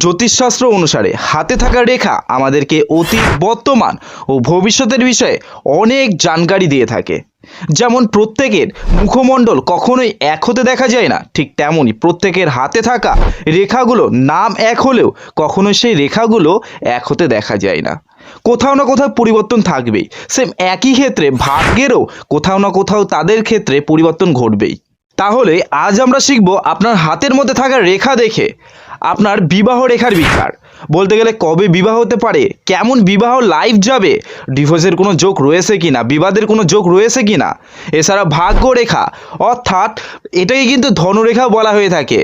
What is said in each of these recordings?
জ্যোতিষশাস্ত্র অনুসারে হাতে থাকা রেখা আমাদেরকে অতীত বর্তমান ও ভবিষ্যতের বিষয়ে অনেক জানকারি দিয়ে থাকে। যেমন প্রত্যেকের মুখমণ্ডল কখনোই এক হতে দেখা যায় না, ঠিক তেমনই প্রত্যেকের হাতে থাকা রেখাগুলো নাম এক হলেও কখনোই সেই রেখাগুলো এক হতে দেখা যায় না। কোথাও না কোথাও পরিবর্তন থাকবেই সেম একই ক্ষেত্রে ভাগ্যেরও কোথাও না কোথাও তাদের ক্ষেত্রে পরিবর্তন ঘটবেই। তাহলে আজ আমরা শিখব আপনার হাতের মধ্যে থাকা রেখা দেখে আপনার বিবাহ রেখার বিচার। বলতে গেলে কবে বিবাহ হতে পারে, কেমন বিবাহ লাইফ যাবে ডিভোর্সের কোনো যোগ রয়েছে কি না, বিবাদের কোনো যোগ রয়েছে কি না, এছাড়া ভাগ্য রেখা, অর্থাৎ এটাকে কিন্তু ধনুরেখা বলা হয়ে থাকে।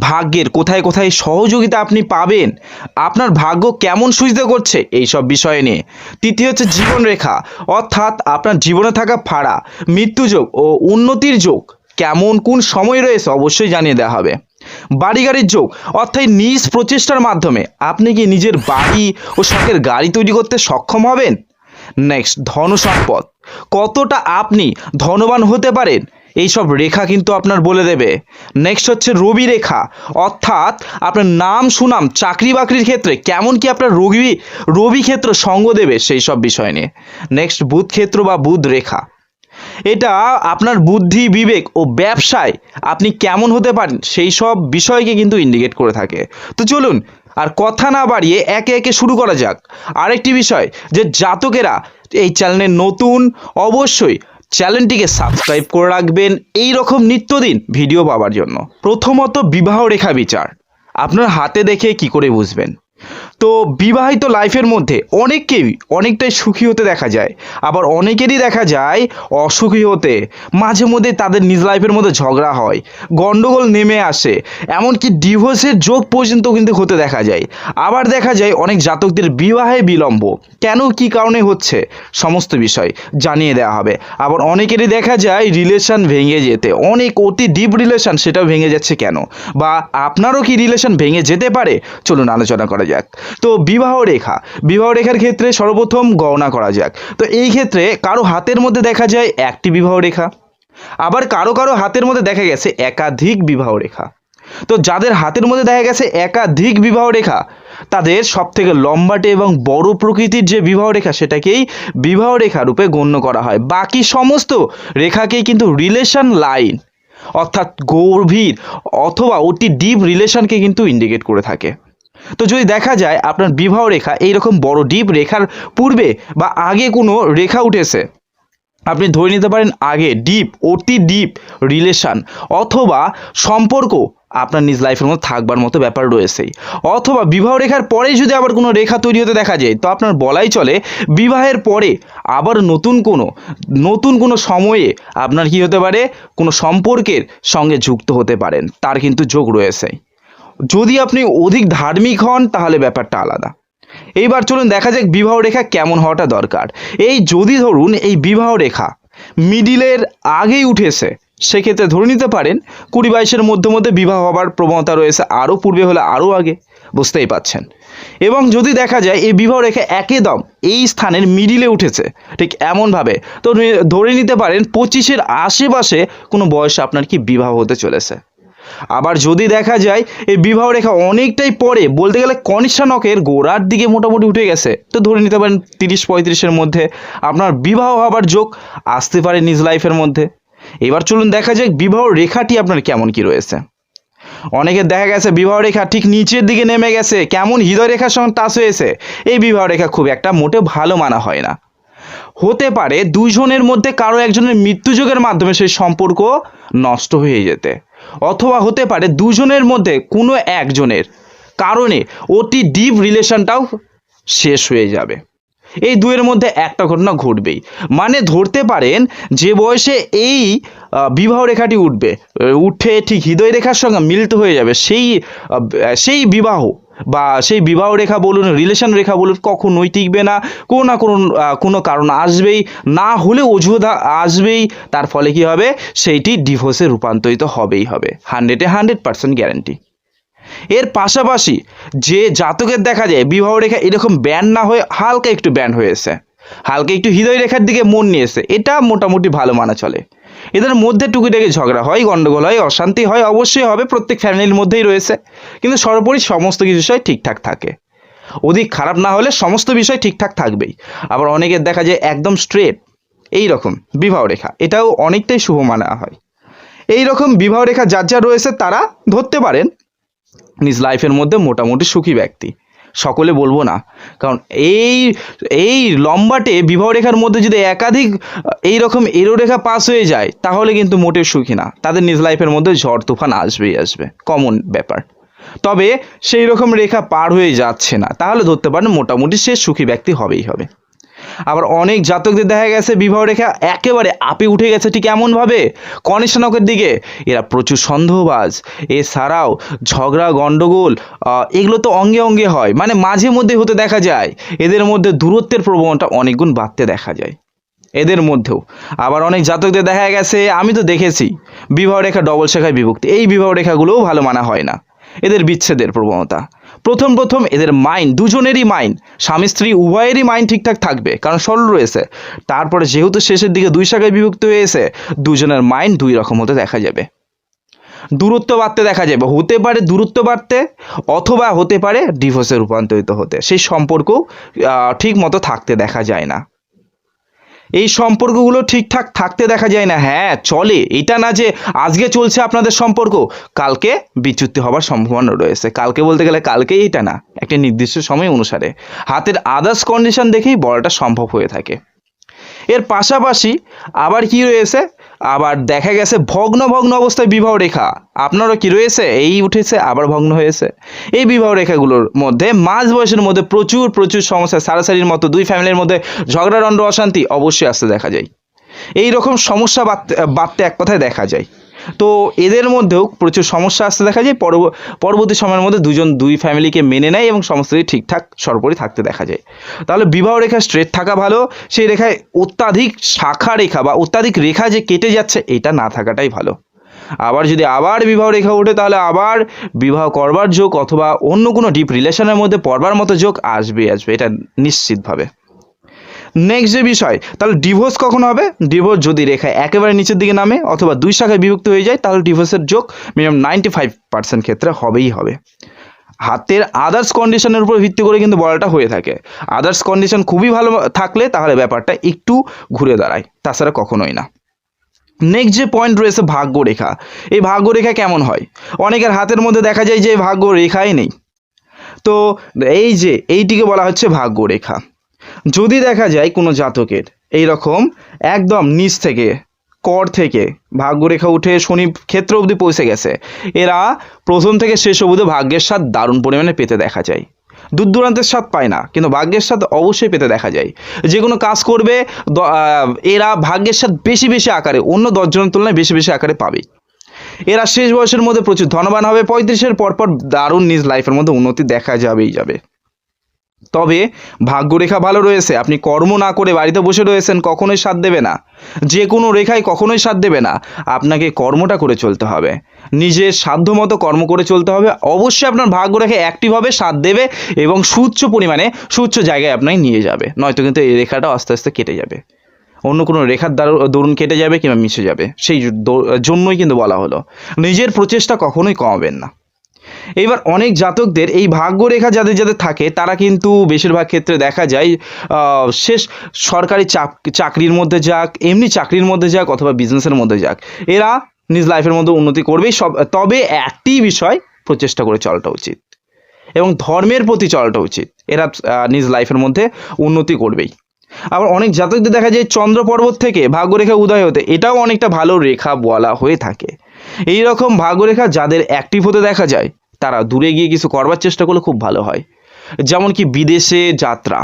ভাগ্যের কোথায় কোথায় সহযোগিতা আপনি পাবেন, আপনার ভাগ্য কেমন সুবিধা করছে এই সব বিষয় নিয়ে। তৃতীয় হচ্ছে জীবন রেখা, অর্থাৎ আপনার জীবনে থাকা ফাড়া, মৃত্যুযোগ ও উন্নতির যোগ, কেমন কোন সময় রয়েছে, অবশ্যই জানিয়ে দেওয়া হবে। বাড়ি গাড়ির যোগ, অর্থাৎ নিজ প্রচেষ্টার মাধ্যমে আপনি কি নিজের বাড়ি ও শখের গাড়ি তৈরি করতে সক্ষম হবেন? নেক্সট ধন সম্পদ। কতটা আপনি ধনবান হতে পারেন? এইসব রেখা কিন্তু আপনার বলে দেবে। নেক্সট হচ্ছে রবি রেখা। অর্থাৎ আপনার নাম, সুনাম, চাকরি বাকরির ক্ষেত্রে কেমন কি আপনার রবি রবি ক্ষেত্র সঙ্গ দেবে সেই সব বিষয় নিয়ে। নেক্সট বুধ ক্ষেত্র বা বুধ রেখা। এটা আপনার বুদ্ধি, বিবেক ও ব্যবসায় আপনি কেমন হতে পারেন সেই সব বিষয়কে কিন্তু ইন্ডিকেট করে থাকে। তো চলুন, আর কথা না বাড়িয়ে একে একে শুরু করা যাক। আরেকটি বিষয়, যে জাতকেরা এই চ্যানেলে নতুন, অবশ্যই চ্যানেলটিকে সাবস্ক্রাইব করে রাখবেন এই রকম নিত্যদিন ভিডিও পাওয়ার জন্য। প্রথমত বিবাহ রেখা বিচার। আপনার হাতে দেখে কি করে বুঝবেন? তো বিবাহিত লাইফের মধ্যে অনেককেই, অনেকটাই সুখী হতে দেখা যায়। আবার অনেকেরই দেখা যায় অসুখী হতে। মাঝে মধ্যে তাদের নিজ লাইফের মধ্যে ঝগড়া হয়, গন্ডগোল নেমে আসে। এমনকি ডিভোর্সের যোগ পর্যন্ত কিন্তু হতে দেখা যায়। আবার দেখা যায় অনেক জাতকদের বিবাহে বিলম্ব। কেন, কি কারণে হচ্ছে? সমস্ত বিষয় জানিয়ে দেওয়া হবে। আবার অনেকেরই দেখা যায় রিলেশন ভেঙে যেতে। অনেক অতি ডিপ রিলেশন সেটাও ভেঙে যাচ্ছে কেন? বা আপনারও কি রিলেশন ভেঙে যেতে পারে? চলুন আলোচনা করা যাক। তো বিবাহ রেখা। বিবাহ রেখার ক্ষেত্রে সর্বপ্রথম গণনা করা যাক। তো এই ক্ষেত্রে কারও হাতের মধ্যে দেখা যায় একটি বিবাহ রেখা, আবার কারও কারও হাতের মধ্যে দেখা গেছে একাধিক বিবাহ রেখা। তো যাদের হাতের মধ্যে দেখা গেছে একাধিক বিবাহ রেখা, তাদের সব থেকে লম্বাটে এবং বড় প্রকৃতির যে বিবাহ রেখা, সেটাকেই বিবাহ রেখা রূপে গণ্য করা হয়। বাকি সমস্ত রেখাকেই কিন্তু রিলেশন লাইন অর্থাৎ গভীর অথবা অতি ডিপ রিলেশনকে কিন্তু ইন্ডিকেট করে থাকে। তো যদি দেখা যায় আপনার বিবাহ রেখা এইরকম বড় ডিপ রেখার পূর্বে বা আগে কোনো রেখা উঠেছে, আপনি ধরে নিতে পারেন আগে ডিপ অতি ডিপ রিলেশান অথবা সম্পর্ক আপনার নিজ লাইফের মধ্যে থাকবার মতো ব্যাপার রয়েছেই। অথবা বিবাহ রেখার পরেই যদি আবার কোনো রেখা তৈরি হতে দেখা যায়, তো আপনার বলাই চলে বিবাহের পরে আবার নতুন কোনো নতুন কোনো সময়ে আপনার কি হতে পারে? কোনো সম্পর্কের সঙ্গে যুক্ত হতে পারেন। তার কিন্তু যোগ রয়েছে যদি আপনি অধিক ধার্মিক হন, তাহলে ব্যাপারটা আলাদা। এইবার চলুন দেখা যাক বিবাহ রেখা কেমন হওয়াটা দরকার। এই যদি ধরুন, এই বিবাহ রেখা মিডিলের আগেই উঠেছে, সেক্ষেত্রে ধরে নিতে পারেন, কুড়ি বাইশের মধ্যে মধ্যে বিবাহ হবার প্রবণতা রয়েছে আরও পূর্বে হলে আরও আগে, বুঝতেই পাচ্ছেন। এবং যদি দেখা যায়, এই বিবাহ রেখা একদম এই স্থানের মিডিলে উঠেছে, ঠিক এমনভাবে, তো ধরে নিতে পারেন পঁচিশের আশেপাশে কোনো বয়সে আপনার কি বিবাহ হতে চলেছে। আবার যদি দেখা যায়, এই বিবাহ রেখা অনেকটাই পরে, বলতে গেলে কনিষ্ঠা নখের গোড়ার দিকে মোটামুটি উঠে গেছে। তো ধরে নিতে পারেন তিরিশ পঁয়ত্রিশের মধ্যে আপনার বিবাহ হবার যোগ আসতে পারে নিজ লাইফের মধ্যে। এবার চলুন দেখা যাক বিবাহ রেখাটি আপনার কেমন কি রয়েছে। অনেকের দেখা গেছে বিবাহ রেখা ঠিক নিচের দিকে নেমে গেছে, কেমন হৃদয় রেখার সঙ্গে টাচ হয়েছে। এই বিবাহ রেখা খুব একটা মোটে ভালো মানা হয় না। হতে পারে দুজনের মধ্যে কারও একজনের মৃত্যুযোগের মাধ্যমে সেই সম্পর্ক নষ্ট হয়ে যেতে। অথবা হতে পারে দুজনের মধ্যে কোনো একজনের। কারণে অতি ডিপ রিলেশনটাও শেষ হয়ে যাবে। এই দুয়ের মধ্যে একটা ঘটনা ঘটবেই। মানে ধরতে পারেন যে বয়সে এই বিবাহ রেখাটি উঠবে। উঠে ঠিক হৃদয় রেখার সঙ্গে মিলিত হয়ে যাবে সেই সেই বিবাহ। বা সেই বিবাহ রেখা বলুন রিলেশন রেখা বলুন কখনোই টিকবে না। কোনো না কোনো কোনো কারণ আসবেই। না হলে অজুহাত আসবেই। তার ফলে কি হবে? সেইটি ডিভোর্সে রূপান্তরিত হবেই হবে। হান্ড্রেডে হান্ড্রেড পার্সেন্ট গ্যারান্টি এর পাশাপাশি যে জাতকের দেখা যায়, বিবাহ রেখা এরকম ব্যান্ড না হয়ে হালকা একটু ব্যান্ড হয়েছে হালকা একটু হৃদয় রেখার দিকে মন নিয়েছে এটা মোটামুটি ভালো মানা চলে। এদের মধ্যে টুকিটাকি ঝগড়া হয়, গন্ডগোল হয়, অশান্তি হয়, অবশ্যই হবে, প্রত্যেক ফ্যামিলির মধ্যেই রয়েছে। কিন্তু সর্বোপরি সমস্ত কিছু বিষয় ঠিকঠাক থাকে। অধিক খারাপ না হলে সমস্ত বিষয় ঠিকঠাক থাকবেই। আবার অনেকের দেখা যায় একদম স্ট্রেট এই রকম বিবাহ রেখা। এটাও অনেকটাই শুভ মানা হয়। এই রকম বিবাহ রেখা যার যা রয়েছে তারা ধরতে পারেন। নিজ লাইফের মধ্যে মোটামুটি সুখী ব্যক্তি। সকলে বলব না। কারণ এই এই লম্বাটে বিবাহ রেখার মধ্যে যদি একাধিক এই রকম এরো রেখা পাস হয়ে যায়, তাহলে কিন্তু মোটেও সুখী না। তাদের নিজ লাইফের মধ্যে ঝড়, তুফান আসবেই আসবে। কমন ব্যাপার। তবে সেই রকম রেখা পার হয়ে যাচ্ছে না। তাহলে ধরতে পারেন মোটামুটি সে সুখী ব্যক্তি হবেই হবে। আবার অনেক জাতকদের দেখা গেছে, বিবাহ রেখা একেবারে আপে উঠে গেছে ঠিক এমনভাবে। কনিষ্ঠনকের দিকে এরা প্রচুর সন্দেহবাজ। এছাড়াও ঝগড়া গণ্ডগোল এগুলো তো অঙ্গে অঙ্গে হয়। মানে মাঝে মধ্যে হতে দেখা যায়, এদের মধ্যে দূরত্বের প্রবণতা অনেক গুণ বাড়তে দেখা যায়। এদের মধ্যেও। আবার অনেক জাতকদের দেখা গেছে, আমি তো দেখেছি, বিবাহ রেখা ডবল শাখায় বিভক্তি। এই বিবাহ রেখাগুলোও ভালো মানা হয় না। এদের বিচ্ছেদের প্রবণতা। প্রথম প্রথম এদের মাইন্ড দুজনেরই মাইন্ড স্বামী স্ত্রী উভয়েরই মাইন্ড ঠিকঠাক থাকবে, কারণ সরল রয়েছে। তারপরে যেহেতু শেষের দিকে দুই শাখায় বিভক্ত হয়েছে দুজনের মাইন্ড দুই রকম হতে দেখা যাবে। দূরত্ব বাড়তে দেখা যাবে, হতে পারে দূরত্ব বাড়তে, অথবা হতে পারে ডিভোর্সে রূপান্তরিত হতে। সেই সম্পর্ক ঠিক মতো থাকতে দেখা যায় না। এই সম্পর্কগুলো ঠিকঠাক থাকতে দেখা যায় না। হ্যাঁ চলে। এটা না যে আজকে চলছে আপনাদের সম্পর্ক। কালকে বিচ্যুতি হবার সম্ভাবনা রয়েছে। কালকে বলতে গেলে কালকেই এটা না, একটা নির্দিষ্ট সময় অনুসারে। হাতের আদার্স কন্ডিশন দেখেই বলাটা সম্ভব হয়ে থাকে। এর পাশাপাশি আবার কি রয়েছে? আবার দেখা গেছে ভগ্ন ভগ্ন অবস্থায় বিবাহ রেখা। আপনারও কি রয়েছে? এই উঠেছে, আবার ভগ্ন হয়েছে। এই বিবাহ রেখাগুলোর মধ্যে মাঝ বয়সের মধ্যে প্রচুর প্রচুর সমস্যা। সারাসারির মতো দুই ফ্যামিলির মধ্যে ঝগড়াদণ্ড অশান্তি অবশ্যই আসতে দেখা যায়। এই রকম সমস্যা বাড়তে বাড়তে এক কথায় দেখা যায়। তো এদের মধ্যেও প্রচুর সমস্যা আসতে দেখা যায়। পরব- পরবর্তী সময়ের মধ্যে দুজন দুই ফ্যামিলিকে মেনে নেয় এবং সমস্ত ঠিকঠাক সর্বোপরি থাকতে দেখা যায়। তাহলে বিবাহ রেখা স্ট্রেট থাকা ভালো, সেই রেখায় অত্যাধিক শাখা রেখা বা অত্যাধিক রেখা যে কেটে যাচ্ছে, এটা না থাকাটাই ভালো। আবার যদি আবার বিবাহ রেখা ওঠে, তাহলে আবার বিবাহ করবার যোগ অথবা অন্য কোনো ডিপ রিলেশনের মধ্যে পড়বার মতো যোগ আসবে আসবে, এটা নিশ্চিতভাবে। নেক্সট যে বিষয়, তাহলে ডিভোর্স কখন হবে? ডিভোর্স যদি রেখা একেবারে নিচের দিকে নামে অথবা দুই শাখায় বিভক্ত হয়ে যায়, তাহলে ডিভোর্সের যোগ মিনিমাম নাইনটি ফাইভ পার্সেন্ট ক্ষেত্রে হবেই হবে। হাতের আদার্স কন্ডিশনের উপর ভিত্তি করে কিন্তু বলাটা হয়ে থাকে। আদার্স কন্ডিশন খুবই ভালো থাকলে তাহলে ব্যাপারটা একটু ঘুরে দাঁড়ায়, তাছাড়া কখনোই না। নেক্সট যে পয়েন্ট রয়েছে ভাগ্য রেখা এই ভাগ্য রেখা কেমন হয়? অনেকের হাতের মধ্যে দেখা যায় যে ভাগ্য রেখাই নেই। তো এই যে, এইটিকে বলা হচ্ছে ভাগ্য রেখা যদি দেখা যায় কোনো জাতকের এই রকম একদম নিচ থেকে, কর থেকে ভাগ্যরেখা উঠে শনি ক্ষেত্র অবধি পৌঁছে গেছে, এরা প্রথম থেকে শেষ অবধি ভাগ্যের স্বাদ দারুণ পরিমাণে পেতে দেখা যায়। দূর দূরান্তের স্বাদ পায় না, কিন্তু ভাগ্যের স্বাদ অবশ্যই পেতে দেখা যায়। যে কোনো কাজ করবে এরা ভাগ্যের স্বাদ বেশি বেশি আকারে, অন্য দশজনের তুলনায় বেশি বেশি আকারে পাবে। এরা শেষ বয়সের মধ্যে প্রচুর ধনবান হবে, পঁয়ত্রিশের পরপর দারুণ নিজ লাইফের মধ্যে উন্নতি দেখা যাবেই যাবে। তবে ভাগ্যরেখা ভালো রয়েছে। আপনি কর্ম না করে বাড়িতে বসে রয়েছেন, কখনোই সাথ দেবে না। যে কোনো রেখায় কখনোই সাথ দেবে না। আপনাকে কর্মটা করে চলতে হবে। নিজের সাধ্যমতো কর্ম করে চলতে হবে। অবশ্যই আপনার ভাগ্যরেখা অ্যাক্টিভ হবে সাথ দেবে এবং সুচ্চ পরিমাণে সুচ্চ জায়গায় আপনাকে নিয়ে যাবে। নয়তো কিন্তু এই রেখাটা আস্তে আস্তে কেটে যাবে। অন্য কোনো রেখার দ্বারা দরুন কেটে যাবে কিংবা মিশে যাবে। সেই জন্যই কিন্তু বলা হলো। নিজের প্রচেষ্টা কখনোই কমাবেন না। এইবার অনেক জাতকদের এই ভাগ্যরেখা যাদের যাদের থাকে, তারা কিন্তু বেশিরভাগ ক্ষেত্রে দেখা যায় শেষ সরকারি চাক- চাকরির মধ্যে যাক, এমনি চাকরির মধ্যে যাক অথবা বিজনেসের মধ্যে যাক, এরা নিজ লাইফের মধ্যে উন্নতি করবেই, সব, তবে একটি বিষয় প্রচেষ্টা করে চলাটা উচিত এবং ধর্মের প্রতি চলাটা উচিত, এরা নিজ লাইফের মধ্যে উন্নতি করবেই। আবার অনেক জাতকদের দেখা যায় চন্দ্র পর্বত থেকে ভাগ্যরেখা উদয় হতে, এটাও অনেকটা ভালো রেখা বলা হয়ে থাকে। এই রকম ভাগ্যরেখা যাদের অ্যাক্টিভ হতে দেখা যায় তারা দূরে গিয়ে কিছু করবার চেষ্টা করলে খুব ভালো হয়। যেমন কি বিদেশে যাত্রা,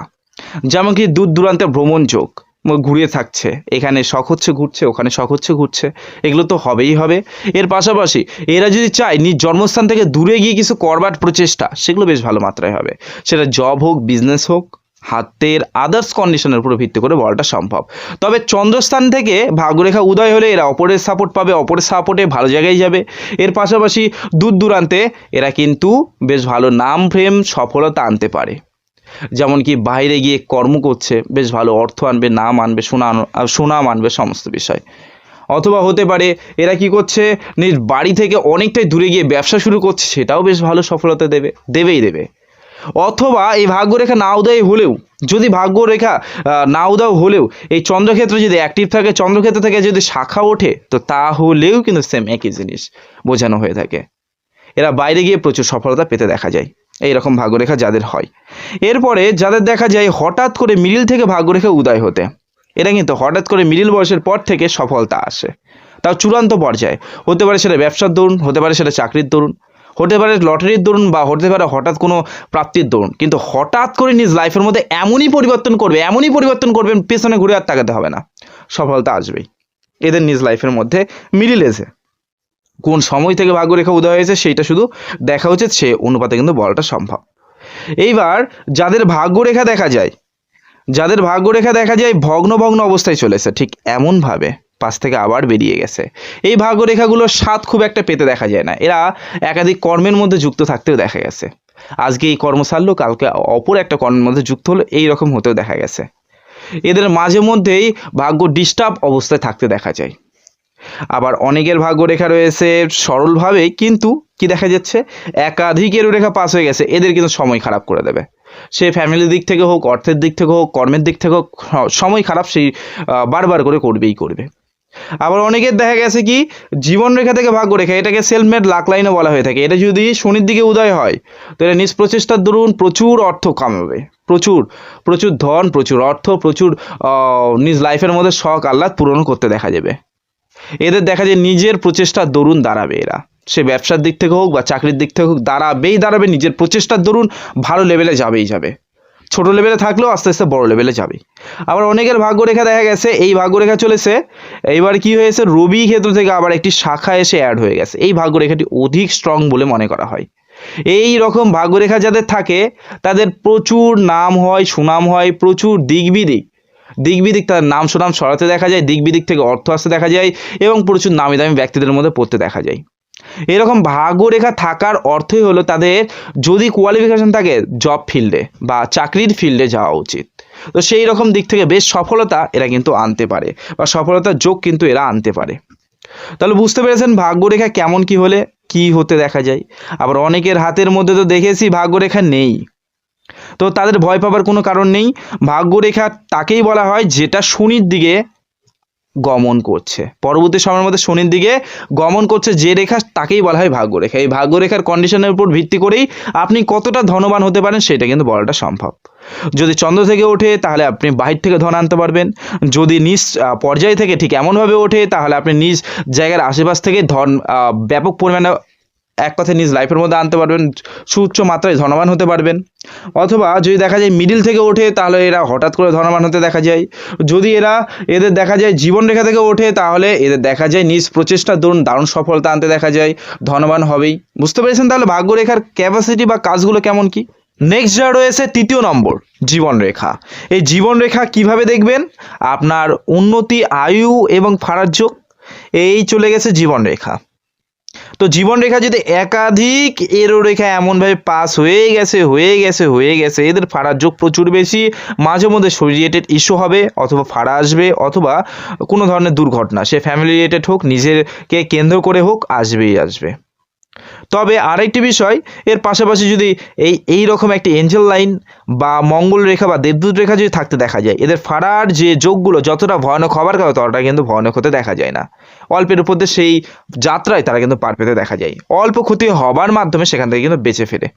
যেমন কি দূর দূরান্তে ভ্রমণ যোগ ঘুরিয়ে ঘুরে থাকছে। এখানে শখ হচ্ছে ঘুরছে, ওখানে শখ হচ্ছে ঘুরছে। এগুলো তো হবেই হবে। এর পাশাপাশি এরা যদি চায় নিজ জন্মস্থান থেকে দূরে গিয়ে কিছু করবার প্রচেষ্টা, সেগুলো বেশ ভালো মাত্রায় হবে। সেটা জব হোক বিজনেস হোক হাতের আদার্স কন্ডিশনের উপর ভিত্তি করে বলাটা সম্ভব। তবে চন্দ্রস্থান থেকে ভাগ্যরেখা উদয় হলে এরা অপরের সাপোর্ট পাবে, অপরের সাপোর্টে ভালো জায়গায় যাবে। এর পাশাপাশি দূর দূরান্তে এরা কিন্তু বেশ ভালো নাম ফ্রেম সফলতা আনতে পারে। যেমন কি বাইরে গিয়ে কর্ম করছে, বেশ ভালো অর্থ আনবে, নাম আনবে সুনাম সুনাম আনবে সমস্ত বিষয়। অথবা হতে পারে এরা কি করছে, নিজ বাড়ি থেকে অনেকটাই দূরে গিয়ে ব্যবসা শুরু করছে, সেটাও বেশ ভালো সফলতা দেবে, দেবেই দেবে। অথবা এই ভাগ্যরেখা না উদয় হলেও, যদি ভাগ্যরেখা না উদয় হলেও, এই চন্দ্রক্ষেত্র যদি অ্যাক্টিভ থাকে, চন্দ্রক্ষেত্র থেকে যদি শাখা ওঠে, তো তাহলেও কিন্তু সেম একই জিনিস বোঝানো হয়ে থাকে। এরা বাইরে গিয়ে প্রচুর সফলতা পেতে দেখা যায়। এইরকম ভাগ্যরেখা যাদের হয়। এরপরে যাদের দেখা যায় হঠাৎ করে মিডিল থেকে ভাগ্যরেখা উদয় হতে, এরা কিন্তু হঠাৎ করে মিডিল বয়সের পর থেকে সফলতা আসে। তাও চূড়ান্ত পর্যায়ে। হতে পারে সেটা ব্যবসার দরুন, হতে পারে সেটা চাকরির দরুন। হতে পারে লটারির দরুন বা হতে পারে হঠাৎ কোনো প্রাপ্তির দরুন। কিন্তু হঠাৎ করে নিজ লাইফের মধ্যে এমনই পরিবর্তন করবে, এমনই পরিবর্তন করবেন, পেছনে ঘুরে আর তাকাতে হবে না। সফলতা আসবেই। এদের নিজ লাইফের মধ্যে মিডিল এসে কোন সময় থেকে ভাগ্যরেখা উদয় হয়েছে সেইটা শুধু দেখা উচিত, সে অনুপাতে কিন্তু বলাটা সম্ভব। এইবার যাদের ভাগ্যরেখা দেখা যায়, যাদের ভাগ্যরেখা দেখা যায় ভগ্ন ভগ্ন অবস্থায় চলেছে, ঠিক এমনভাবে পাশ থেকে আবার বেরিয়ে গেছে। এই ভাগ্যরেখাগুলোর স্বাদ খুব একটা পেতে দেখা যায় না। এরা একাধিক কর্মের মধ্যে যুক্ত থাকতেও দেখা গেছে। আজকে এই কর্ম সারলো কালকে অপর একটা কর্মের মধ্যে যুক্ত হলো, এই রকম হতেও দেখা গেছে। এদের মাঝে মধ্যেই ভাগ্য ডিস্টার্ব অবস্থায় থাকতে দেখা যায়। আবার অনেকের ভাগ্যরেখা রয়েছে সরলভাবে, কিন্তু কি দেখা যাচ্ছে? একাধিকের রেখা পাস হয়ে গেছে। এদের কিন্তু সময় খারাপ করে দেবে। সে ফ্যামিলির দিক থেকে হোক, অর্থের দিক থেকে হোক, কর্মের দিক থেকে হোক সময় খারাপ সেই বারবার করে করবেই করবে। আবার অনেকের দেখা গেছে কি, জীবন রেখা থেকে ভাগ্য রেখা, এটাকে সেলফমেড লাক লাইনও বলা হয়ে থাকে। এটা যদি শনির দিকে উদয় হয়, তাহলে নিজ প্রচেষ্টার দরুন প্রচুর অর্থ কামাবে। প্রচুর প্রচুর ধন, প্রচুর অর্থ, প্রচুর নিজ লাইফের মধ্যে শখ, আহ্লাদ পূরণ করতে দেখা যাবে। এদের দেখা যায় নিজের প্রচেষ্টার দরুন দাঁড়াবে এরা। সে ব্যবসার দিক থেকে হোক বা চাকরির দিক থেকে হোক, দাঁড়াবেই দাঁড়াবে, নিজের প্রচেষ্টার দরুন ভালো লেভেলে যাবেই যাবে। ছোট লেভেলে থাকলেও আস্তে আস্তে বড় লেভেলে যাবে। আবার অনেকের ভাগ্যরেখা দেখা গেছে, এই ভাগ্যরেখা চলেছে, এইবার কি হয়েছে, রবি ক্ষেত্র থেকে আবার একটি শাখা এসে অ্যাড হয়ে গেছে। এই ভাগ্যরেখাটি অধিক স্ট্রং বলে মনে করা হয়। এই রকম ভাগ্যরেখা যাদের থাকে, তাদের প্রচুর নাম হয়, সুনাম হয়, প্রচুর দিক বিদিক দিক বিদিক তার নাম সুনাম সরাতে দেখা যায় দিক বিদিক থেকে অর্থ আসতে দেখা যায় এবং প্রচুর নামি দামি ব্যক্তিদের মধ্যে পড়তে দেখা যায়। এরকম ভাগ্যরেখা থাকার অর্থই হলো তাদের যদি কোয়ালিফিকেশন থাকে জব ফিল্ডে বা চাকরির ফিল্ডে যাওয়া উচিত। তো সেই রকম দিক থেকে বেশ সফলতা এরা কিন্তু আনতে পারে বা সফলতার যোগ কিন্তু এরা আনতে পারে। তাহলে বুঝতে পেরেছেন ভাগ্যরেখা কেমন কি হলে কি হতে দেখা যায়। আবার অনেকের হাতের মধ্যে তো দেখেছি ভাগ্যরেখা নেই। তো তাদের ভয় পাবার কোনো কারণ নেই। ভাগ্যরেখা তাকেই বলা হয় যেটা শনির দিকে গমন করছে। পরবর্তী সময়ের মধ্যে শনির দিকে গমন করছে যে রেখা, তাকেই বলা হয় ভাগ্যরেখা। এই ভাগ্যরেখার কন্ডিশনের উপর ভিত্তি করেই আপনি কতটা ধনবান হতে পারেন সেটা কিন্তু বলাটা সম্ভব। যদি চন্দ্র থেকে ওঠে, তাহলে আপনি বাহির থেকে ধন আনতে পারবেন। যদি নিজ পর্যায় থেকে ঠিক এমনভাবে ওঠে, তাহলে আপনি নিজ জায়গার আশেপাশ থেকে ধন ব্যাপক পরিমাণে এক কথায় নিজ লাইফের মধ্যে আনতে পারবেন, সুউচ্চ মাত্রায় ধনবান হতে পারবেন। অথবা যদি দেখা যায় মিডিল থেকে ওঠে, তাহলে এরা হঠাৎ করে ধনবান হতে দেখা যায়। যদি এরা এদের দেখা যায় জীবনরেখা থেকে ওঠে, তাহলে এদের দেখা যায় নিজ প্রচেষ্টার দরুন দারুণ সফলতা আনতে দেখা যায়, ধনবান হবেই। বুঝতে পেরেছেন তাহলে ভাগ্যরেখার ক্যাপাসিটি বা কাজগুলো কেমন কি? নেক্সট যা রয়েছে, তৃতীয় নম্বর, জীবনরেখা। এই জীবনরেখা কীভাবে দেখবেন? আপনার উন্নতি, আয়ু এবং ফারার যোগ, এই চলে গেছে জীবনরেখা। তো জীবনরেখা যদি একাধিক এরো রেখা এমনভাবে পাস হয়ে গেছে হয়ে গেছে হয়ে গেছে, এদের ফাড়ার যোগ প্রচুর বেশি, মাঝে মধ্যে রিলেটেড ইস্যু হবে, অথবা ফাড়া আসবে, অথবা কোনো ধরনের দুর্ঘটনা, সে ফ্যামিলি রিলেটেড হোক নিজেরকে কেন্দ্র করে হোক, আসবেই আসবে। তবে আরেকটি বিষয়, এর পাশাপাশি যদি এই এই রকম একটি এঞ্জেল লাইন বা মঙ্গল রেখা বা দেবদূত রেখা যদি থাকতে দেখা যায়, এদের ফাড়ার যে যোগগুলো যতটা ভয়ানক হবার কথা, ততটা কিন্তু ভয়ানক হতে দেখা যায় না। অল্পের উপর দিয়ে সেই যাত্রায় তারা কিন্তু পার পেতে দেখা যায়। অল্প ক্ষতি হবার মাধ্যমে সেখান থেকে কিন্তু বেঁচে ফেরে।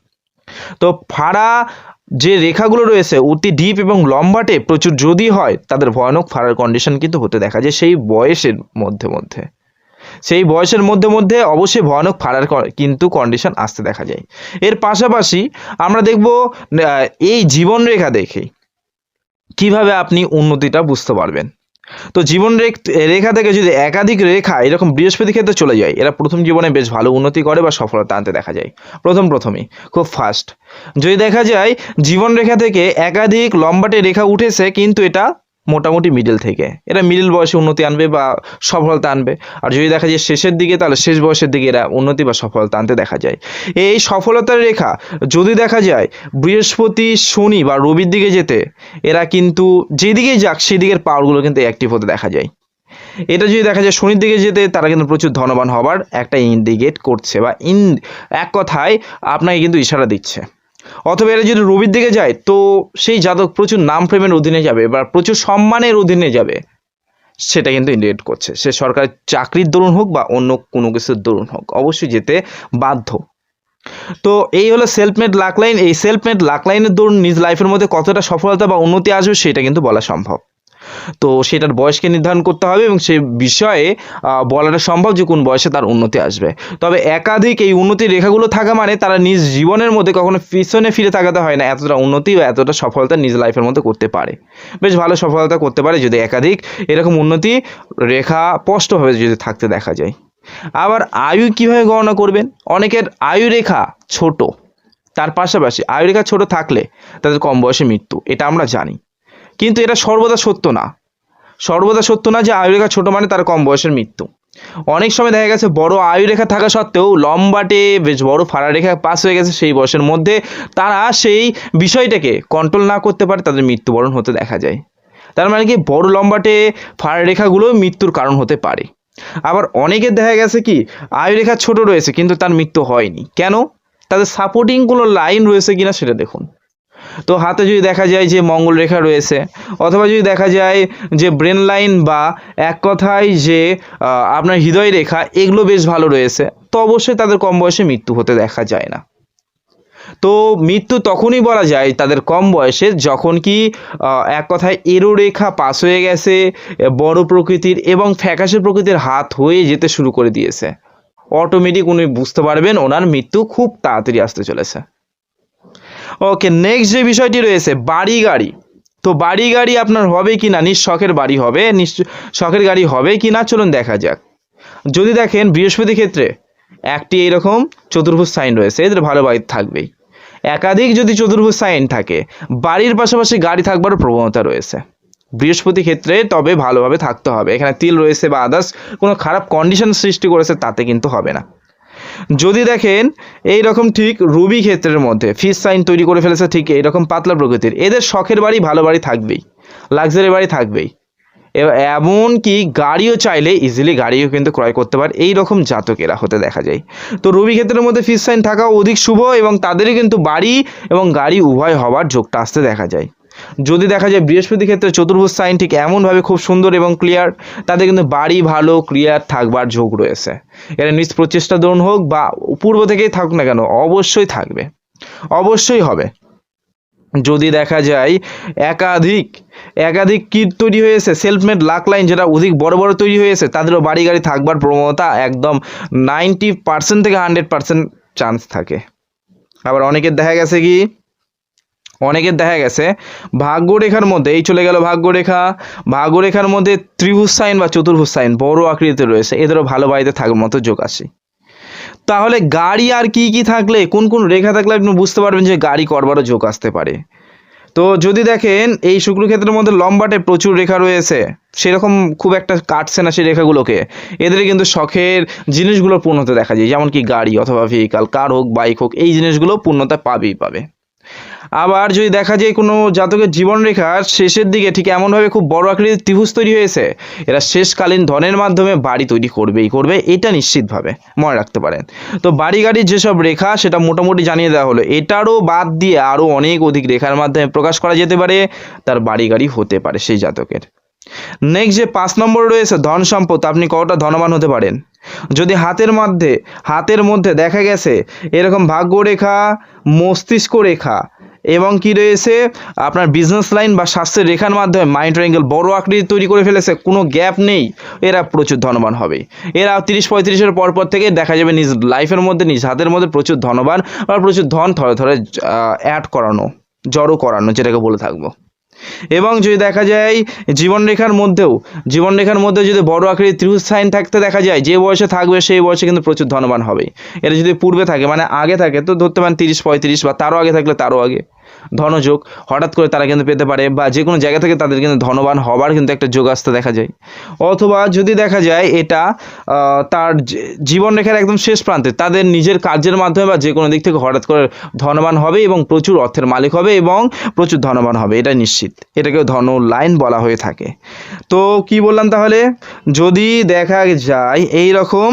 তো ফাড়া যে রেখাগুলো রয়েছে, অতি ডিপ এবং লম্বাটে প্রচুর যদি হয়, তাদের ভয়ানক ফাড়ার কন্ডিশন কিন্তু হতে দেখা যায় সেই বয়সের মধ্যে মধ্যে। সেই বয়সের মধ্যে মধ্যে অবশ্যই ভয়ানক ফাড়ার কিন্তু কন্ডিশন আসতে দেখা যায়। এর পাশাপাশি আমরা দেখব এই জীবনরেখা দেখে কীভাবে আপনি উন্নতিটা বুঝতে পারবেন। তো জীবন রেখা থেকে যদি একাধিক রেখা এরকম বৃহস্পতি ক্ষেত্রে চলে যায়, এরা প্রথম জীবনে বেশ ভালো উন্নতি করে বা সফলতা আনতে দেখা যায়। প্রথম প্রথমেই খুব ফাস্ট যদি দেখা যায় জীবন রেখা থেকে একাধিক লম্বাটে রেখা উঠেছে, কিন্তু এটা মোটামুটি মিডল থেকে। এরা মিডল বয়সে উন্নতি আনবে বা সফলতা আনবে। আর যদি দেখা যায় শেষের দিকে, তাহলে শেষ বয়সের দিকে এরা উন্নতি বা সফলতা আনতে দেখা যায়। এই সফলতার রেখা, যদি দেখা যায় বৃহস্পতি, শনি বা রবির দিকে যেতে, এরা কিন্তু যেদিকেই যাক, সেদিকের পাওয়ারগুলো কিন্তু অ্যাক্টিভ হতে দেখা যায়। এটা যদি দেখা যায় শনির দিকে যেতে, তারা কিন্তু প্রচুর ধনবান হবার একটা ইন্ডিকেট করছে বা ইন এক কথায় আপনাকে কিন্তু ইশারা দিচ্ছে। অথবা এরা যদি রবির দিকে যায়, তো সেই জাতক প্রচুর নাম প্রেমের অধীনে যাবে বা প্রচুর সম্মানের অধীনে যাবে। সেটা কিন্তু ইন্ডিকেট করছে। সে সরকারি চাকরির দরুন হোক বা অন্য কোনো কিছুর দরুন হোক, অবশ্যই যেতে বাধ্য। তো এই হলো সেলফ মেড লাক লাইন এই সেলফ মেড লাক লাইনের দরুন নিজ লাইফের মধ্যে কতটা সফলতা বা উন্নতি আসবে, সেটা কিন্তু বলা সম্ভব। তো সেটার বয়সকে নির্ধারণ করতে হবে এবং সেই বিষয়ে বলাটা সম্ভব যে কোন বয়সে তার উন্নতি আসবে। তবে একাধিক এই উন্নতির রেখাগুলো থাকা মানে তারা নিজ জীবনের মধ্যে কখনো পিছনে ফিরে তাকাতে হয় না, এতটা উন্নতি বা এতটা সফলতা নিজ লাইফের মধ্যে করতে পারে। বেশ ভালো সফলতা করতে পারে যদি একাধিক এরকম উন্নতি রেখা স্পষ্টভাবে যদি থাকতে দেখা যায়। আবার আয়ু কীভাবে গণনা করবেন? অনেকের আয়ু রেখা ছোট, তার পাশাপাশি আয়ু রেখা ছোট থাকলে তাদের কম বয়সে মৃত্যু, এটা আমরা জানি। কিন্তু এটা সর্বদা সত্য না। সর্বদা সত্য না যে আয়ু রেখা ছোট মানে তার কম বয়সের মৃত্যু। অনেক সময় দেখা গেছে বড় আয়ু রেখা থাকা সত্ত্বেও লম্বাটে, বেশ বড় ফাড়া রেখা পাস হয়ে গেছে সেই বয়সের মধ্যে তারা সেই বিষয়টাকে কন্ট্রোল না করতে পারে তাদের মৃত্যুবরণ হতে দেখা যায়। তার মানে কি? বড় লম্বাটে ফাড়া রেখাগুলো মৃত্যুর কারণ হতে পারে। আবার অনেকের দেখা গেছে কি? আয়ু রেখা ছোট রয়েছে কিন্তু তার মৃত্যু হয়নি। কেন? তাদের সাপোর্টিং কোনো লাইন রয়েছে কিনা সেটা দেখুন। তো হাতে যদি দেখা যায় যে মঙ্গল রেখা রয়েছে, অথবা যদি দেখা যায় যে ব্রেন লাইন বা এক কথায় যে আপনার হৃদয় রেখা, এগুলো বেশ ভালো রয়েছে, তো অবশ্যই তাদের কম বয়সে মৃত্যু হতে দেখা যায় না। তো মৃত্যু তখনই বলা যায় তাদের কম বয়সে যখন কি এক কথায় এরো রেখা পাস হয়ে গেছে, বড় প্রকৃতির এবং ফ্যাকাশে প্রকৃতির হাত হয়ে যেতে শুরু করে দিয়েছে। অটোমেটিক উনি বুঝতে পারবেন ওনার মৃত্যু খুব তাড়াতাড়ি আসতে চলেছে। ওকে নেক্সট যে বিষয়টি রয়েছে, বাড়ি গাড়ি। তো বাড়ি গাড়ি আপনার হবে কি না নিজ বাড়ি হবে নিজ শখের গাড়ি হবে কি না চলুন দেখা যাক। যদি দেখেন বৃহস্পতি ক্ষেত্রে একটি এরকম চতুর্ভুজ সাইন রয়েছে, এদের ভালো বাড়ি থাকবেই। একাধিক যদি চতুর্ভুজ সাইন থাকে, বাড়ির পাশাপাশি গাড়ি থাকবারও প্রবণতা রয়েছে। বৃহস্পতি ক্ষেত্রে তবে ভালোভাবে থাকতে হবে। এখানে তিল রয়েছে বা আদার্স কোনো খারাপ কন্ডিশন সৃষ্টি করেছে, তাতে কিন্তু হবে না। যদি দেখেন এই রকম ঠিক রুবি ক্ষেত্রের মধ্যে, ফিস সাইন তৈরি করে ফেলেছে ঠিক এইরকম পাতলা প্রকৃতির। এদের শখের বাড়ি, ভালো বাড়ি থাকবেই, লাক্সারি বাড়ি থাকবেই। এ- এমনকি গাড়িও চাইলে ইজিলি গাড়িও কিন্তু ক্রয় করতে পারে এই রকম জাতকেরা হতে দেখা যায়। তো রবি ক্ষেত্রের মধ্যে ফিস সাইন থাকা অধিক শুভ এবং তাদেরই কিন্তু বাড়ি এবং গাড়ি উভয় হওয়ার যোগটা আসতে দেখা যায়। যদি দেখা যায় বৃহস্পতি ক্ষেত্রে চতুর্ভুজ সাইন ঠিক এমনভাবে খুব সুন্দর এবং ক্লিয়ার তাদের কিন্তু বাড়ি ভালো ক্লিয়ার থাকবার যোগ রয়েছে। এরা নিজ প্রচেষ্টা দরুন হোক বা পূর্ব থেকেই থাকুক না কেন, অবশ্যই থাকবে। অবশ্যই হবে। যদি দেখা যায় একাধিক একাধিক কিট তৈরি হয়েছে সেলফমেড লাক লাইন যেটা অধিক বড় বড় তৈরি হয়েছে, তাদেরও বাড়ি গাড়ি থাকবার প্রবণতা একদম নাইনটি পার্সেন্ট থেকে হান্ড্রেড পার্সেন্ট চান্স থাকে। আবার অনেকের দেখা গেছে কি অনেকের দেখা গেছে। ভাগ্যরেখার মধ্যে, এই চলে গেল ভাগ্যরেখা। ভাগ্যরেখার মধ্যে ত্রিভুজ সাইন বা চতুর্ভুজ সাইন বড় আকৃতিতে রয়েছে। এদেরও ভালো বাড়িতে থাকার মতো যোগ আসে তাহলে গাড়ি আর কি কি থাকলে, কোন কোন রেখা থাকলে আপনি বুঝতে পারবেন যে গাড়ি করবারও যোগ আসতে পারে। তো যদি দেখেন, এই শুক্র ক্ষেত্রের মধ্যে লম্বাটে প্রচুর রেখা রয়েছে। সেরকম খুব একটা কাটছে না সেই রেখাগুলোকে। এদের কিন্তু শখের জিনিসগুলো পূর্ণতা দেখা যায়। যেমন কি গাড়ি অথবা ভেহিকাল কার হোক বাইক হোক, এই জিনিসগুলো পূর্ণতা পাবেই পাবে। আবার যদি দেখা যায় কোনো জাতকের জীবনরেখার শেষের দিকে ঠিক এমনভাবে খুব বড় আকৃতির ত্রিভুজ তৈরি হয়েছে, এরা শেষকালীন ধনের মাধ্যমে বাড়ি তৈরি করবেই করবে, এটা নিশ্চিতভাবে মনে রাখতে পারেন। তো বাড়ি গাড়ির যেসব রেখা সেটা মোটামুটি জানিয়ে দেওয়া হলো, এটারও বাদ দিয়ে আরও অনেক অধিক রেখার মাধ্যমে প্রকাশ করা যেতে পারে, তার বাড়ি গাড়ি হতে পারে সেই জাতকের। নেক্সট যে পাঁচ নম্বর রয়েছে ধন সম্পদ, আপনি কতটা ধনবান হতে পারেন? যদি হাতের মধ্যে হাতের মধ্যে দেখা গেছে, এরকম ভাগ্য রেখা মস্তিষ্ক রেখা এবং কি রয়েছে? আপনার বিজনেস লাইন বা স্বাস্থ্যের রেখার মাধ্যমে মাইন্ড ট্রায়াঙ্গেল বড় আকৃতি তৈরি করে ফেলেছে, কোনো গ্যাপ নেই। এরা প্রচুর ধনবান হবে। এরা তিরিশ পঁয়ত্রিশের পর পর থেকে দেখা যাবে নিজ লাইফের মধ্যে, নিজ হাতের মধ্যে প্রচুর ধনবান বা প্রচুর ধন থরে থরে অ্যাড করানো, জড়ো করানো, যেটাকে বলে থাকব। এবং যদি দেখা যায় জীবনরেখার মধ্যেও জীবনরেখার মধ্যে যদি বড় আকৃতির ত্রিভুজ সাইন থাকতে দেখা যায়, যে বয়সে থাকবে সেই বয়সে কিন্তু প্রচুর ধনবান হবে। এটা যদি পূর্বে থাকে মানে আগে থাকে, তো ধরতে পারেন তিরিশ পঁয়ত্রিশ বা তারও আগে থাকলে তারও আগে। ধনযোগ। হঠাৎ করে তারা কিন্তু পেতে পারে বা যে কোনো জায়গা থেকে তাদের কিন্তু ধনবান হবার কিন্তু একটা যোগ আসতে দেখা যায়। অথবা যদি দেখা যায় এটা তার জীবনরেখার একদম শেষ প্রান্তে তাদের নিজের কাজের মাধ্যমে বা যে কোনো দিক থেকে হঠাৎ করে ধনবান হবে এবং প্রচুর অর্থের মালিক হবে এবং প্রচুর ধনবান হবে, এটা নিশ্চিত। এটাকেও ধন লাইন বলা হয়ে থাকে। তো কি বললাম তাহলে? যদি দেখা যায় এই রকম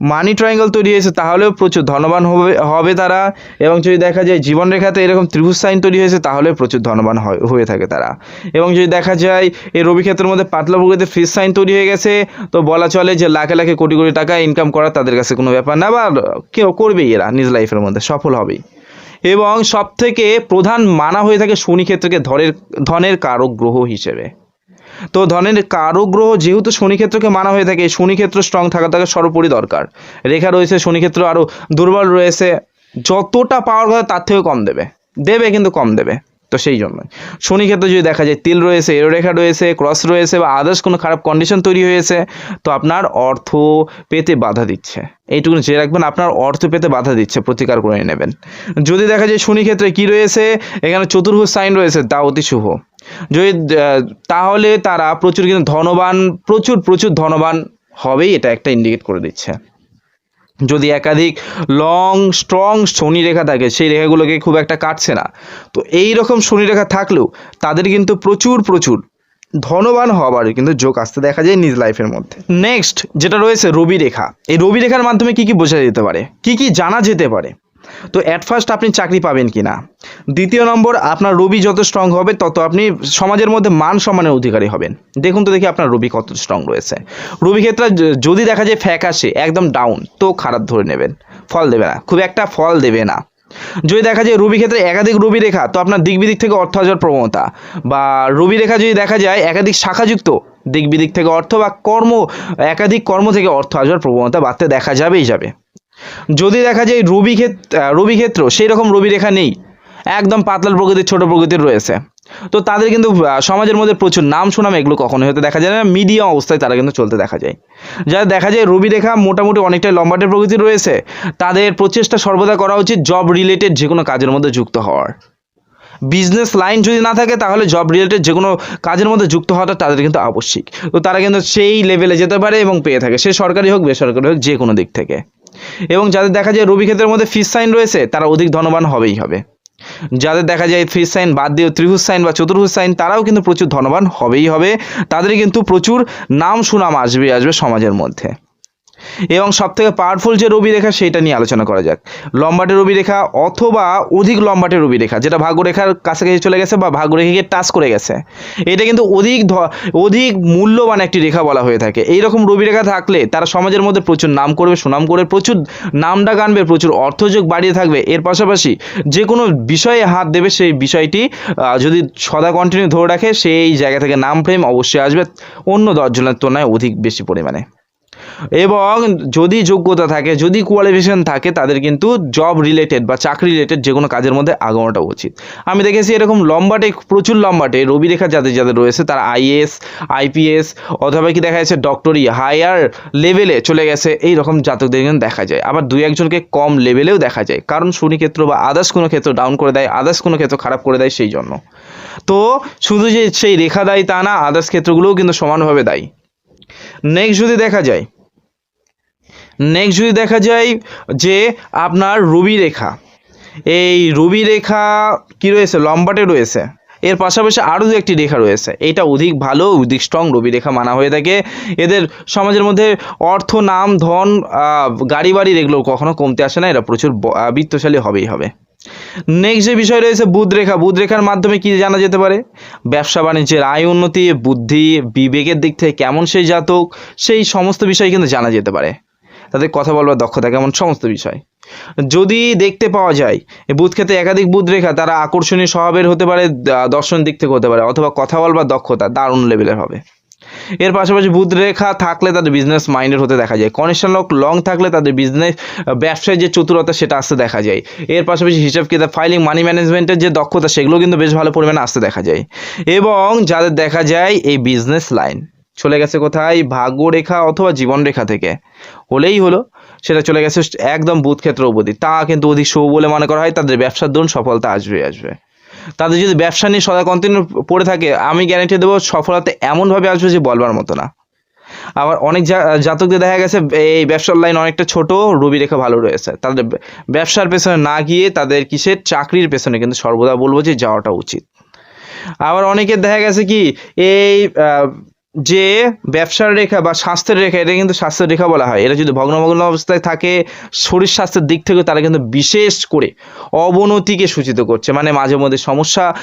মানি ট্রায়াঙ্গেল তৈরি হয়েছে, তাহলেও প্রচুর ধনবান হবে তারা। এবং যদি দেখা যায় জীবনরেখাতে এরকম ত্রিভুজ সাইন তৈরি হয়েছে তাহলে প্রচুর ধনবান হয়- থাকে তারা। এবং যদি দেখা যায়, এই রবি ক্ষেত্রের মধ্যে পাতলা প্রকৃতির ফিস সাইন তৈরি হয়ে গেছে, তো বলা চলে যে লাখে লাখে কোটি কোটি টাকা ইনকাম করা তাদের কাছে কোনো ব্যাপার না, বা কেউ করবেই এরা নিজ লাইফের মধ্যে, সফল হবেই। এবং সবথেকে প্রধান মানা হয়ে থাকে শনি ক্ষেত্রকে ধনের ধনের কারক গ্রহ হিসেবে। তো ধনের কারও গ্রহ যেহেতু শনিক্ষেত্রকে মানা হয়ে থাকে, শনিক্ষেত্র স্ট্রং থাকা তাকে সর্বোপরি দরকার। রেখা রয়েছে, শনিক্ষেত্র আরও দুর্বল রয়েছে, যতটা পাওয়ার কথা তার থেকেও কম দেবে। দেবে কিন্তু কম দেবে। তো সেই জন্যই। শনি ক্ষেত্রে যদি দেখা যায় তিল রয়েছে এরো রেখা রয়েছে, ক্রস রয়েছে বা আদার্স কোনো খারাপ কন্ডিশন তৈরি হয়েছে, তো আপনার অর্থ পেতে বাধা দিচ্ছে। এইটুকু যে রাখবেন, আপনার অর্থ পেতে বাধা দিচ্ছে, প্রতিকার করে নেবেন। যদি দেখা যায় শনি ক্ষেত্রে কি রয়েছে, এখানে চতুর্ভুজ সাইন রয়েছে, তা অতি শুভ। যদি তাহলে তারা প্রচুর কিন্তু ধনবান, প্রচুর প্রচুর ধনবান হবেই, এটা একটা ইন্ডিকেট করে দিচ্ছে। যদি একাধিক লং স্ট্রং শনি রেখা থাকে, সেই রেখাগুলোকে খুব একটা কাটছে না। তো এই রকম শনি রেখা থাকলেও তাদের কিন্তু প্রচুর প্রচুর ধনবান হবার কিন্তু যোগ আসতে দেখা যায় নিজ লাইফের মধ্যে। নেক্সট যেটা রয়েছে রবি রেখা। এই রবি রেখার মাধ্যমে কি কি বোঝা যেতে পারে? কি কি জানা যেতে পারে? তো অ্যাট ফার্স্ট আপনি চাকরি পাবেন কি না দ্বিতীয় নম্বর, আপনার রবি যত স্ট্রং হবে, তত আপনি সমাজের মধ্যে মান সম্মানের অধিকারী হবেন। দেখুন তো দেখি আপনার রবি কত স্ট্রং রয়েছে। রবি ক্ষেত্রে যদি দেখা যায় ফ্যাক আসে, একদম ডাউন তো খারাপ ধরে নেবেন। ফল দেবে না, খুব একটা ফল দেবে না। যদি দেখা যায় রবি ক্ষেত্রে একাধিক রবি রেখা, তো আপনার দিক বিদিক থেকে অর্থ আসবার প্রবণতা। বা রবি রেখা যদি দেখা যায় একাধিক শাখাযুক্ত দিক বিদিক থেকে অর্থ বা কর্ম, একাধিক কর্ম থেকে অর্থ আসবার প্রবণতা বাড়তে দেখা যাবেই যাবে। যদি দেখা যায় রবি ক্ষেত্র রবি ক্ষেত্র সেই রকম রবি রেখা নেই। একদম পাতলাল প্রকৃতির, ছোট প্রকৃতির রয়েছে। তো তাদের কিন্তু সমাজের মধ্যে প্রচুর নাম সুনাম এগুলো কখনোই হতে দেখা যায় না। মিডিয়াম অবস্থায় তারা কিন্তু চলতে দেখা যায়। যারা দেখা যায় রবি রেখা মোটামুটি অনেকটাই লম্বাটে প্রকৃতির রয়েছে, তাদের প্রচেষ্টা সর্বদা করা উচিত জব রিলেটেড যে কোনো কাজের মধ্যে যুক্ত হওয়ার। বিজনেস লাইন যদি না থাকে, তাহলে জব রিলেটেড যে কোনো কাজের মধ্যে যুক্ত হওয়াটা তাদের কিন্তু আবশ্যিক। তো তারা কিন্তু সেই লেভেলে যেতে পারে এবং পেয়ে থাকে, সে সরকারি হোক, বেসরকারি হোক, যে কোনো দিক থেকে। এবং যাদের দেখা যায় রবি ক্ষেত্রের মধ্যে ফিস সাইন রয়েছে, তারা অধিক ধনবান হবেই হবে। যাদের দেখা যায় ফিস সাইন বাদ দিয়ে ত্রিভুজ সাইন বা চতুর্ভুজ সাইন তারাও কিন্তু প্রচুর ধনবান হবেই হবে। তাদের কিন্তু প্রচুর নাম সুনাম আসবে আসবে সমাজের মধ্যে। এবং সব থেকে পাওয়ারফুল যে রবি রেখা সেটা নিয়ে আলোচনা করা যাক। লম্বাটে রবি রেখা অথবা অধিক লম্বাটে রবি রেখা যেটা ভাগ্যরেখার কাছাকাছি চলে গেছে বা ভাগ্যরেখাকে টাচ করে গেছে, এটা কিন্তু অধিক অধিক মূল্যবান একটি রেখা বলা হয়ে থাকে। এই রকম রবি রেখা থাকলে তারা সমাজের মধ্যে প্রচুর নাম করবে, সুনাম করে প্রচুর নামডাক আনবে, প্রচুর অর্থযোগ বাড়িয়ে থাকবে। এর পাশাপাশি যে কোনো বিষয়ে হাত দেবে সেই বিষয়টি যদি সদা কন্টিনিউ ধরে রাখে, সেই জায়গা থেকে নাম ফ্রেম অবশ্যই আসবে। অন্য দশজনের তুলনায় অধিক বেশি পরিমাণে। এবং যদি যোগ্যতা থাকে, যদি কোয়ালিফিকেশন থাকে, তাদের কিন্তু জব রিলেটেড বা চাকরি রিলেটেড যে কোনো কাজের মধ্যে আগানোটা উচিত। আমি দেখেছি এরকম লম্বাটে, প্রচুর লম্বাটে রবি রেখা যাদের যাদের রয়েছে, তারা আইএস আইপিএস অথবা কি দেখা যাচ্ছে ডক্টরি হায়ার লেভেলে চলে গেছে এই রকম জাতকদের কিন্তু দেখা যায়। আবার দুই একজনকে কম লেভেলেও দেখা যায়। কারণ শনি ক্ষেত্র বা আদার্স কোনো ক্ষেত্র ডাউন করে দেয় আদার্স কোনো ক্ষেত্র খারাপ করে দেয় সেই জন্য। তো শুধু যে সেই রেখা দায়ী তা না আদার্স ক্ষেত্রগুলোও কিন্তু সমানভাবে দায়ী। নেক্সট যদি দেখা যায় নেক্সট যদি দেখা যায় যে আপনার রবি রেখা, এই রবি রেখা কি রয়েছে? লম্বাটে রয়েছে। এর পাশাপাশি আরও দু একটি রেখা রয়েছে। এটা অধিক ভালো, অধিক স্ট্রং রবি রেখা মানা হয়ে থাকে। এদের সমাজের মধ্যে অর্থ, নাম, ধন গাড়ি বাড়ির এগুলো কখনো কমতে আসে না। এরা প্রচুর বিত্তশালী হবেই হবে। নেক্সট যে বিষয় রয়েছে বুধ রেখা, বুধ রেখার মাধ্যমে কি জানা যেতে পারে? ব্যবসা বাণিজ্যের আয় উন্নতি, বুদ্ধি, বিবেকের দিক থেকে কেমন সেই জাতক, সেই সমস্ত বিষয় কিন্তু জানা যেতে পারে। তাদের কথা বলবার দক্ষতা কেমন? সমস্ত বিষয়। যদি দেখতে পাওয়া যায় বুধ ক্ষেত্রে একাধিক বুধ রেখা তারা আকর্ষণীয় স্বভাবের হতে পারে দর্শন দিক থেকে হতে পারে, অথবা কথা বলবার দক্ষতা দারুণ লেভেলের হবে। এর পাশাপাশি বুধ রেখা থাকলে তাদের বিজনেস মাইন্ডের হতে দেখা যায়। কনেকশন লক লং থাকলে তাদের বিজনেস ব্যবসায় যে চতুরতা সেটা আসতে দেখা যায়। এর পাশাপাশি হিসাব কিতাব ফাইলিং মানি ম্যানেজমেন্টের যে দক্ষতা, সেগুলো কিন্তু বেশ ভালো পরিমাণে আসতে দেখা যায়। এবং যাদের দেখা যায় এই বিজনেস লাইন চলে গেছে কোথায়? ভাগ্য রেখা অথবা জীবন রেখা থেকে। হলেই হলো, সেটা চলে গেছে একদম বুধ ক্ষেত্র অবধি তা কিন্তু অধিক শুভ বলে মনে করা হয়, তাদের ব্যবসার দরুন সফলতা আসবে আসবে। তাদের যদি ব্যবসা নিয়ে সদা কন্টিনিউ পড়ে থাকে, আমি গ্যারান্টি দেবো সফলতা এমনভাবে আসবে যে বলবার মতো না। আবার অনেক জাতকদের দেখা গেছে, এই ব্যবসার লাইন অনেকটা ছোট রবি রেখা ভালো রয়েছে। তাদের ব্যবসার পেছনে না গিয়ে তাদের কিসের? চাকরির পেছনে কিন্তু সর্বদা বলব যে যাওয়াটা উচিত। আবার অনেকের দেখা গেছে কি, এই যে ব্যবসার রেখা বা স্বাস্থ্যের রেখা, এটা কিন্তু স্বাস্থ্যের রেখা বলা হয়। এটা যদি ভগ্নভগ্ন অবস্থায় থাকে, শরীর স্বাস্থ্যের দিক থেকে তারা কিন্তু বিশেষ করে অবনতিকে সূচিত করছে। মানে মাঝে মধ্যে সমস্যা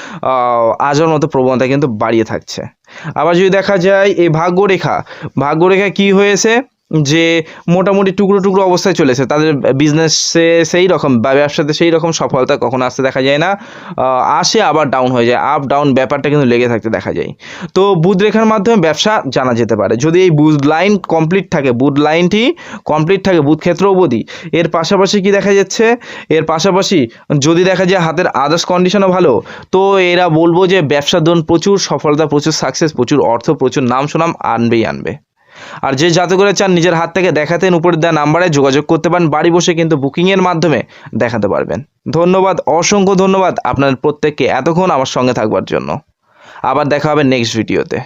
আজার মতো প্রবণতা কিন্তু বাড়িয়ে থাকছে। আবার যদি দেখা যায়, এই ভাগ্যরেখা ভাগ্যরেখা কি হয়েছে? যে মোটামুটি টুকরো টুকরো অবস্থায় চলেছে, তাদের বিজনেসে সেই রকম বা ব্যবসাতে সেই রকম সফলতা কখনো আসতে দেখা যায় না। আসে আবার ডাউন হয়ে যায় আপ ডাউন ব্যাপারটা কিন্তু লেগে থাকতে দেখা যায়। তো বুধ রেখার মাধ্যমে ব্যবসা জানা যেতে পারে। যদি এই বুধ লাইন কমপ্লিট থাকে বুধ লাইনটি কমপ্লিট থাকে বুধ ক্ষেত্র অবধি, এর পাশাপাশি কি দেখা যাচ্ছে? এর পাশাপাশি যদি দেখা যায় হাতের আদার্স কন্ডিশনও ভালো, তো এরা বলব যে ব্যবসার দরুন প্রচুর সফলতা, প্রচুর সাকসেস প্রচুর অর্থ, প্রচুর নাম সুনাম আনবেই আনবে। আর যে জাদুঘরে চান নিজের হাত থেকে দেখাতেন উপরে দেওয়া নাম্বারে যোগাযোগ করতে পারেন। বাড়ি বসে কিন্তু বুকিংয়ের মাধ্যমে দেখাতে পারবেন। ধন্যবাদ, অসংখ্য ধন্যবাদ আপনাদের প্রত্যেককে এতক্ষণ আমার সঙ্গে থাকবার জন্য। আবার দেখা হবে নেক্সট ভিডিওতে